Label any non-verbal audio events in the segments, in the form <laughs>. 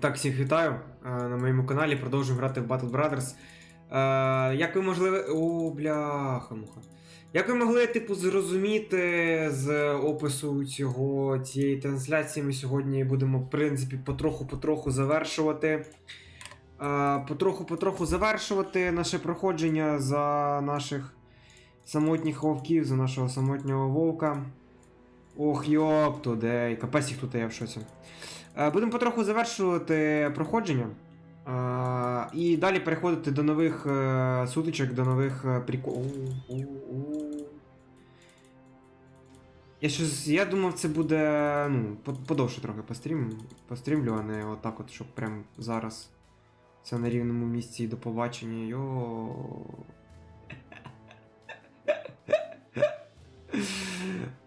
Так, всіх вітаю е, на моєму каналі. Продовжуємо грати в Battle Brothers. Е, як ви могли. О, бляха муха. Як ви могли, типу, зрозуміти з опису цього, цієї трансляції, ми сьогодні будемо, в принципі, потроху-потроху завершувати. Е, потроху-потроху завершувати наше проходження за наших самотніх вовків, за нашого самотнього вовка. Ох, йоп, туди. Капець їх тут я в шоці. Е, Будемо потроху завершувати проходження. Е, І далі переходити до нових е, сутичок, до нових приколів. Я щось. Я думав, це буде. ну, подовше трохи пострім, пострімлю, а не отак от, щоб прям зараз. Це на рівному місці до побачення. Йо.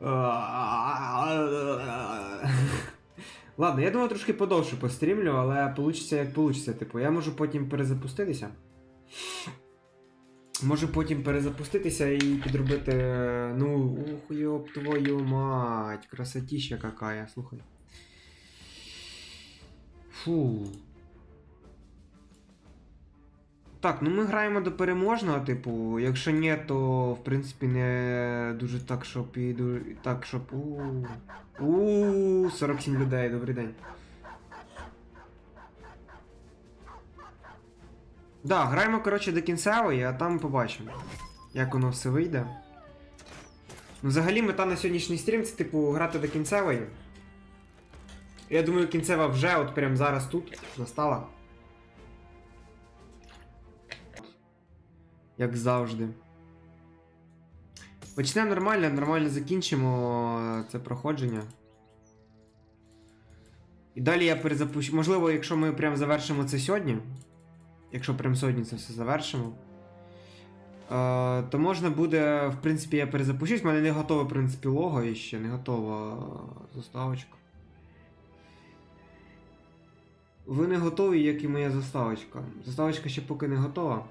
<laughs> Ладно, я думаю, трошки подовше пострімлю, але получиться як получиться. Типу, я можу потім перезапуститися. Можу потім перезапуститися і підробити. Ну, ух, йоп твою мать, Красотіща какая, слухай. Фу. Так, ну ми граємо до переможного, типу, якщо ні, то в принципі не дуже так, щоб і ду- так, щоб. У, у 47 людей, добрий день. Да, граємо, коротше, до кінцевої, а там побачимо, як воно все вийде. Ну, взагалі, мета на сьогоднішній стрім це, типу, грати до кінцевої. Я думаю, кінцева вже от прямо зараз тут настала. Як завжди. Почнемо нормально, нормально закінчимо це проходження. І далі я перезапущу. Можливо, якщо ми прям завершимо це сьогодні. Якщо прям сьогодні це все завершимо. Е, то можна буде, в принципі, я перезапущусь. У мене не готове, в принципі, лого і ще не готова заставочка. Ви не готові, як і моя заставочка. Заставочка ще поки не готова.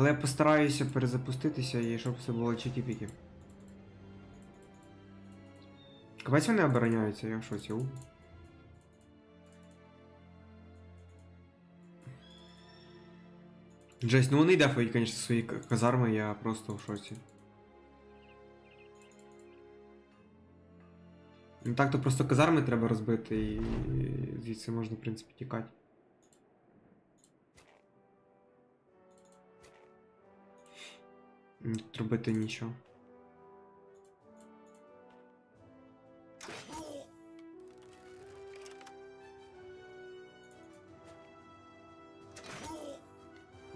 Але я постараюся перезапуститися і щоб все було чікі-пікі. Капець вони обороняються, я в шоці. У. Жесть, ну вони дефають, звісно, свої казарми, я просто в шоці. Ну так то просто казарми треба розбити і звідси можна, в принципі, тікати. Тут робити нічого.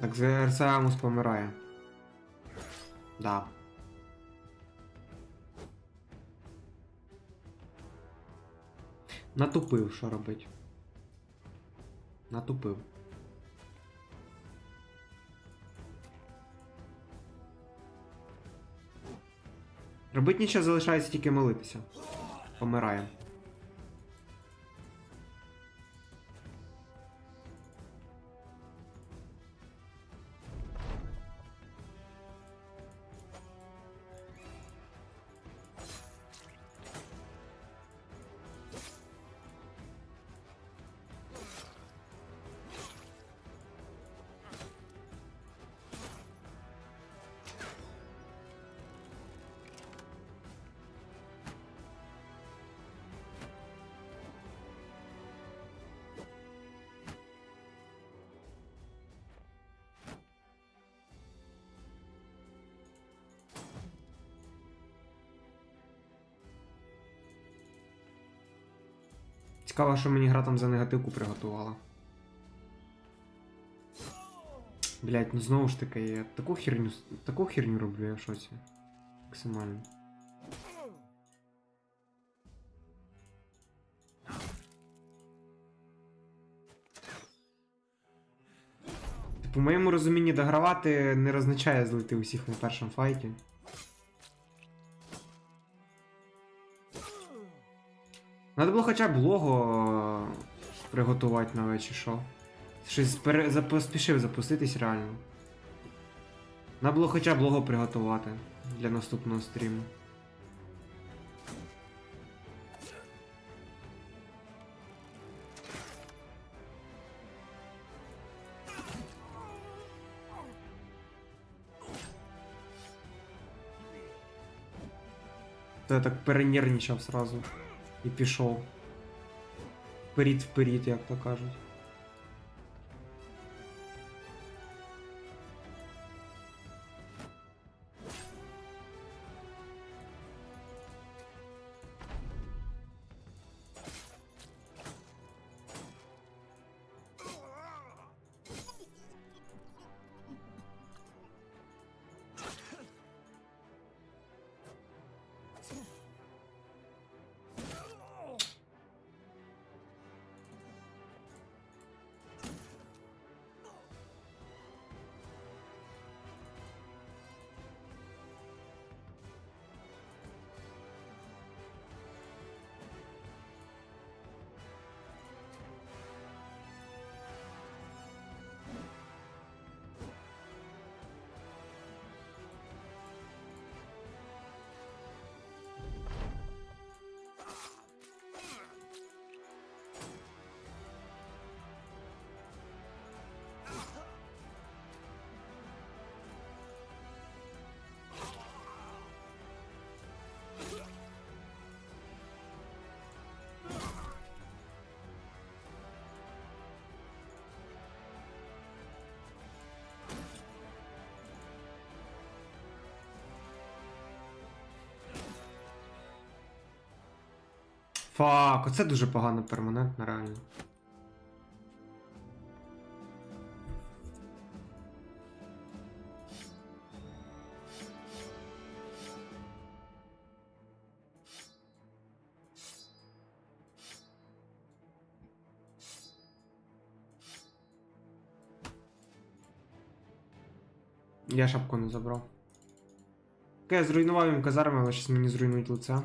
Так, Зерсамус помирає. Да. Натупив, що робить. Натупив. Робить нічого, залишається тільки молитися. Помирає. Цікаво, що мені гра там за негативку приготувала. Блять, ну знову ж таки, я таку херню, таку херню роблю, я в шоці. Максимально. По моєму розумінні догравати не означає злити усіх на першому файті. Треба було хоча б лого е, приготувати на вечір що. Щось поспішив запуститись реально. Надо було хоча б лого приготувати для наступного стріму. Я так перенервничав сразу. І пішов. Вперід-вперід, як то кажуть. Фак, оце дуже погано перманентно, реально. Я шапку не забрав. Окей, я зруйнував їм казарми, але щось мені зруйнують лице.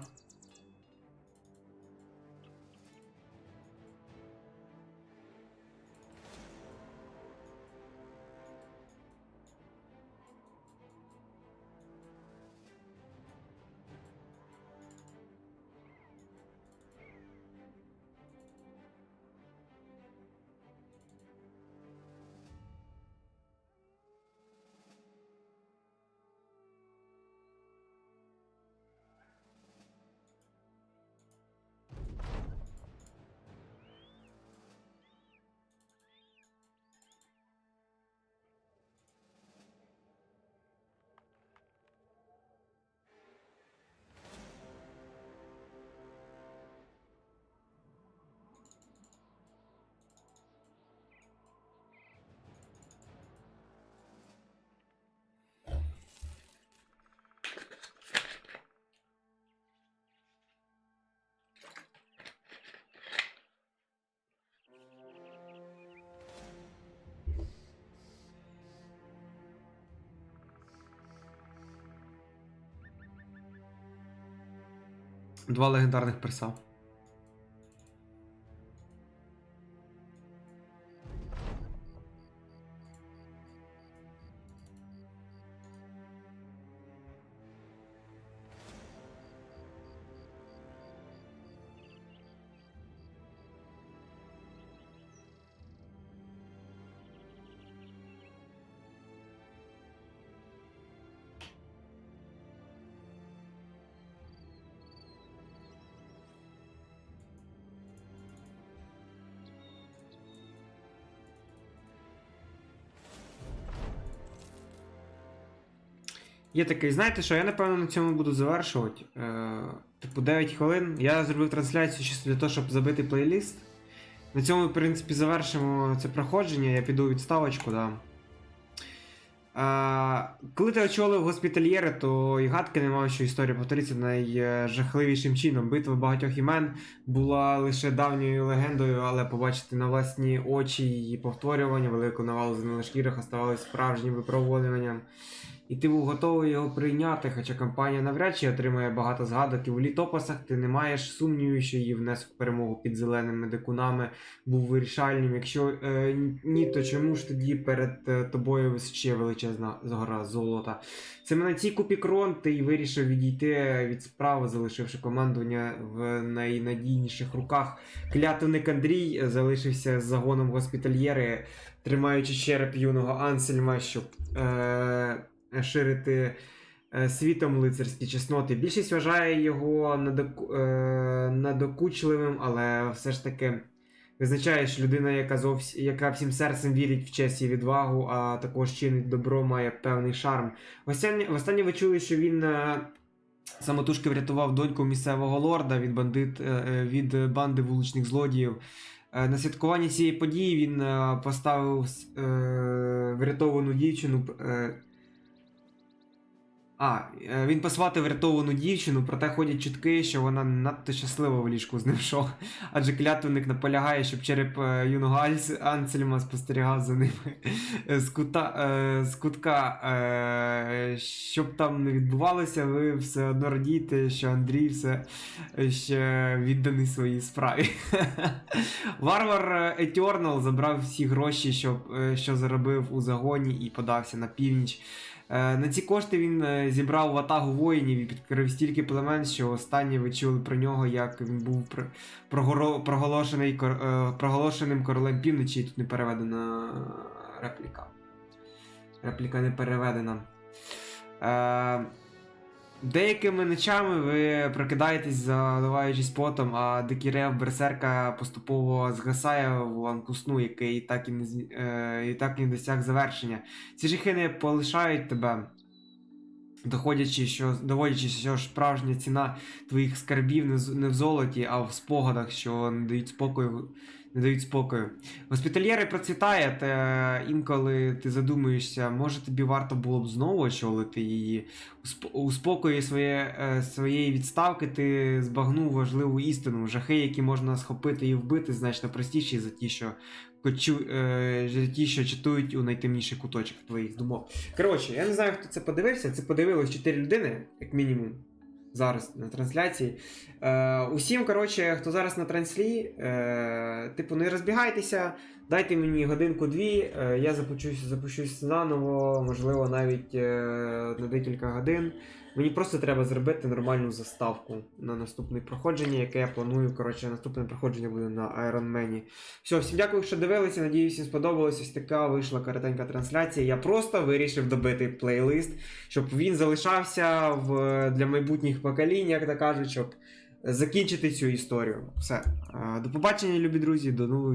Два легендарних перса. Є такий, знаєте що, я напевно на цьому буду завершувати. Е, типу 9 хвилин. Я зробив трансляцію чисто для того, щоб забити плейліст. На цьому, в принципі, завершимо це проходження, я піду у відставочку, да. Е, коли ти очолив госпітальєри, то і гадки не мав, що історія повториться найжахливішим чином. Битва багатьох імен була лише давньою легендою, але побачити на власні очі її повторювання, велику навалу з шкірах оставалось справжнім випробуванням. І ти був готовий його прийняти, хоча компанія навряд чи отримає багато згадок, і в літописах ти не маєш сумнівів, що її внесок в перемогу під зеленими дикунами був вирішальним. Якщо е, ні, то чому ж тоді перед е, тобою ще величезна гора золота? Саме на цій купі крон ти вирішив відійти від справи, залишивши командування в найнадійніших руках. Клятвник Андрій залишився з загоном госпітальєри, тримаючи череп юного Ансельма, щоб е, ширити е, світом лицарські чесноти. Більшість вважає його надоку- е, надокучливим, але все ж таки визначає, що людина, яка, зовс... яка всім серцем вірить в честь і відвагу, а також чинить добро, має певний шарм. Востаннє, востаннє ви чули, що він е, самотужки врятував доньку місцевого лорда від, бандит, е, е, від банди вуличних злодіїв. Е, На святкуванні цієї події він е, поставив е, врятовану дівчину. А, е, він посватив врятовану дівчину, проте ходять чутки, що вона надто щаслива в ліжку з ним <laughs> шо. Адже клятвенник наполягає, щоб череп е, юного Ансельма спостерігав за ними е, з, кута, з кутка. Щоб там не відбувалося, ви все одно радієте, що Андрій все ще відданий своїй справі. <laughs> Варвар Етьорнал забрав всі гроші, що, що заробив у загоні, і подався на північ. Е, На ці кошти він е, зібрав ватагу воїнів і підкрив стільки племен, що останні ви чули про нього, як він був пр- проголошений, е, проголошеним королем півночі. Тут не переведена репліка. Репліка не переведена. Деякими ночами ви прокидаєтесь, заливаючись потом, а дикий рев берсерка поступово згасає в ланку сну, який так і не, е, і так і не досяг завершення. Ці жахи не полишають тебе, доходячи, що, доводячи, що справжня ціна твоїх скарбів не, не в золоті, а в спогадах, що не дають спокою. Не дають спокою. Госпітальєри процвітає, та інколи ти задумуєшся, може тобі варто було б знову очолити її. У сп- спокої своє, е, своєї відставки ти збагнув важливу істину. Жахи, які можна схопити і вбити, значно простіші за ті, що кочу, е, за ті, що читують у найтемніших куточках твоїх думок. Коротше, я не знаю, хто це подивився. Це подивилось 4 людини, як мінімум. Зараз на трансляції. Е, усім, коротше, хто зараз на транслі, е, типу, не розбігайтеся, дайте мені годинку-дві, е, я запущусь, запущусь заново, можливо, навіть е, на декілька годин. Мені просто треба зробити нормальну заставку на наступне проходження, яке я планую. Коротше, наступне проходження буде на Man. Все, всім дякую, що дивилися. Надіюсь, всім сподобалось. Ось така вийшла коротенька трансляція. Я просто вирішив добити плейлист, щоб він залишався в, для майбутніх поколінь, як то кажуть, щоб закінчити цю історію. Все. Е, До побачення, любі друзі, до нових.